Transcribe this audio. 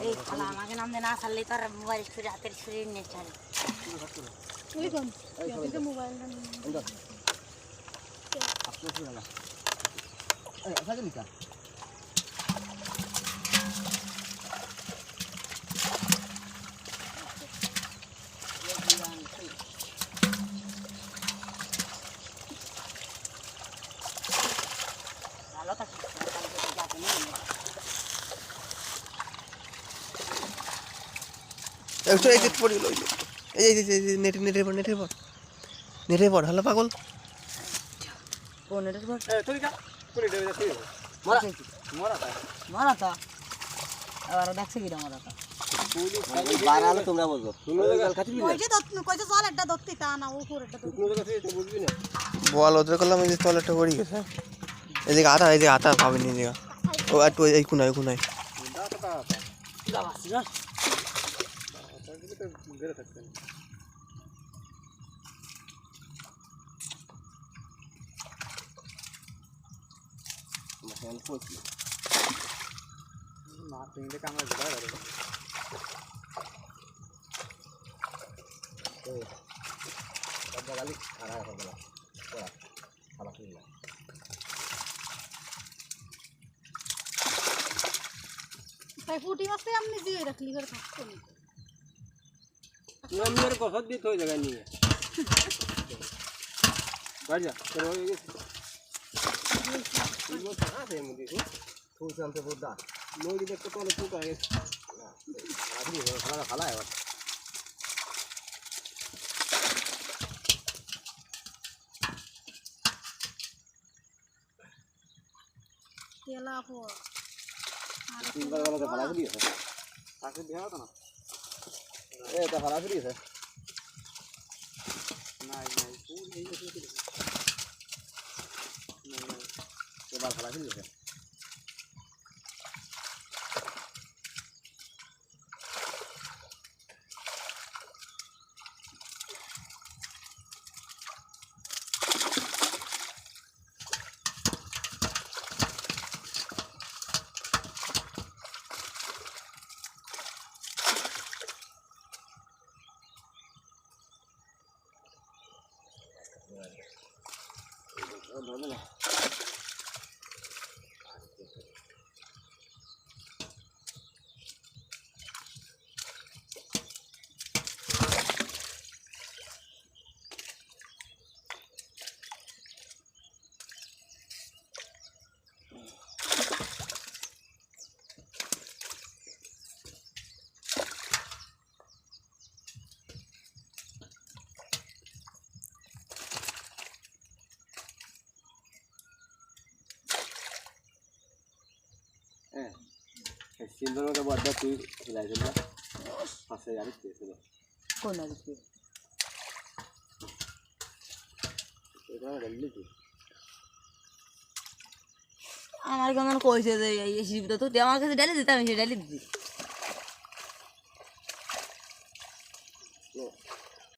এই শালা আমাকে নাম দিয়ে না ছাড়লেই তো আর মোবাইল একটু এই যে পড়ে গেলো, এই যে- এই যে- এই যে নেটে নেটের পর নেটের পর নেটের পর হলো পাগল। পর তোমরা বলব। বল ওদের করলাম এই যে টয়লেটটা পড়ে গেছে। এদিকে আতা এদিকে আতা পাবেনি এদিকে ও একটু এই কোনায় কোনায়। দাও তো দাও যাবাস যা তাহলে তো বেরে থাকতেন মশাল পড়ছি না তিনটে কামড়ে ধরে ধরে তো সব গালি খারাপ হবে না ওরা খারাপ হয়ে যায় তাই ফুটি মাছতে আপনি দিয়ে রাখলি করে থাকতো না না মেরে কথা দিতে হয়ে জায়গা নিয়ে বাড়ি যা তোর হয়ে গেছে। ফুল শান্তি বুদ্ধা নদী দেখতে তো অনেক ফুট হয়ে গেছে খালা খালা এবার তেলা পর আর তিনবার বেলাতে ভাড়া দিয়েছে তাকে দেওয়া হতো না এ এটা ভাড়া দিয়েছে নাই নাই ফুল এই গেছে Rất lớn! মধ্যে বড্ড তুই খেলাইছিল না পাশে আরেক পেয়েছিল কোন দিকে এটা গেলি তুই আমার কেমন কইছে যে এই শিব তো আমার কাছে ডালি দিতাম সে ডালি দিতি।